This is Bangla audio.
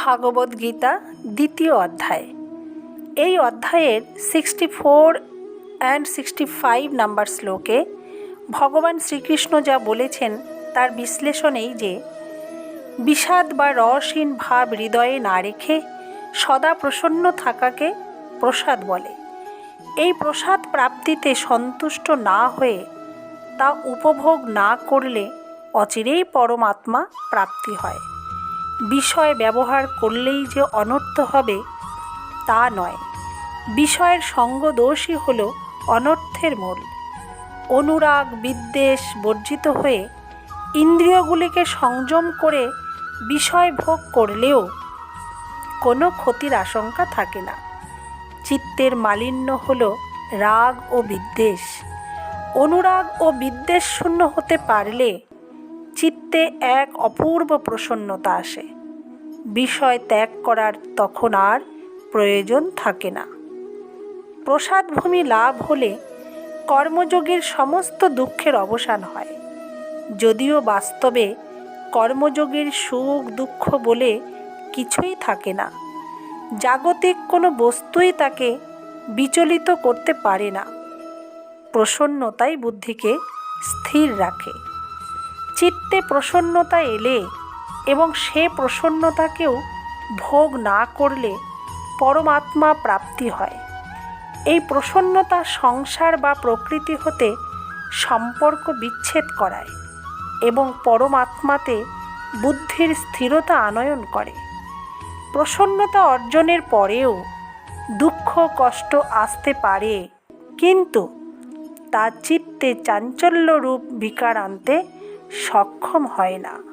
ভাগবত গীতা দ্বিতীয় অধ্যায়। এই অধ্যায়ের sixty four and sixty five number শ্লোকে ভগবান শ্রীকৃষ্ণ যা বলেছেন তার বিশ্লেষণেই যে, বিষাদ বা রসহীন ভাব হৃদয়ে না রেখে সদা প্রসন্ন থাকাকে প্রসাদ বলে। এই প্রসাদ প্রাপ্তিতে সন্তুষ্ট না হয়ে তা উপভোগ না করলে অচিরেই পরমাত্মা প্রাপ্তি হয়। বিষয় ব্যবহার করলেই যে অনর্থ হবে, তা নয়। বিষয়ের সঙ্গ দোষই হল অনর্থের মূল। অনুরাগ, বিদ্বেষ বর্জিত হয়ে ইন্দ্রিয়গুলিকে সংযম করে বিষয় ভোগ করলেও কোনো ক্ষতির আশঙ্কা থাকে না। চিত্তের মালিন্য হল রাগ ও বিদ্বেষ। অনুরাগ ও বিদ্বেষ শূন্য হতে পারলে চিত্তে এক অপূর্ব প্রসন্নতা আসে। বিষয় ত্যাগ করার তখন আর প্রয়োজন থাকে না। প্রসাদভূমি লাভ হলে কর্মযোগের সমস্ত দুঃখের অবসান হয়। যদিও বাস্তবে কর্মযোগের সুখ দুঃখ বলে কিছুই থাকে না। জাগতিক কোনো বস্তুই তাকে বিচলিত করতে পারে না। প্রসন্নতাই বুদ্ধিকে স্থির রাখে। চিত্তে প্রসন্নতা এলে এবং সে প্রসন্নতাকেও ভোগ না করলে পরমাত্মা প্রাপ্তি হয়। এই প্রসন্নতা সংসার বা প্রকৃতি হতে সম্পর্ক বিচ্ছেদ করায় এবং পরমাত্মাতে বুদ্ধির স্থিরতা আনয়ন করে। প্রসন্নতা অর্জনের পরেও দুঃখ, কষ্ট আসতে পারে, কিন্তু তা চিত্তে চাঞ্চল্যরূপ বিকার আনতে সক্ষম হয় না।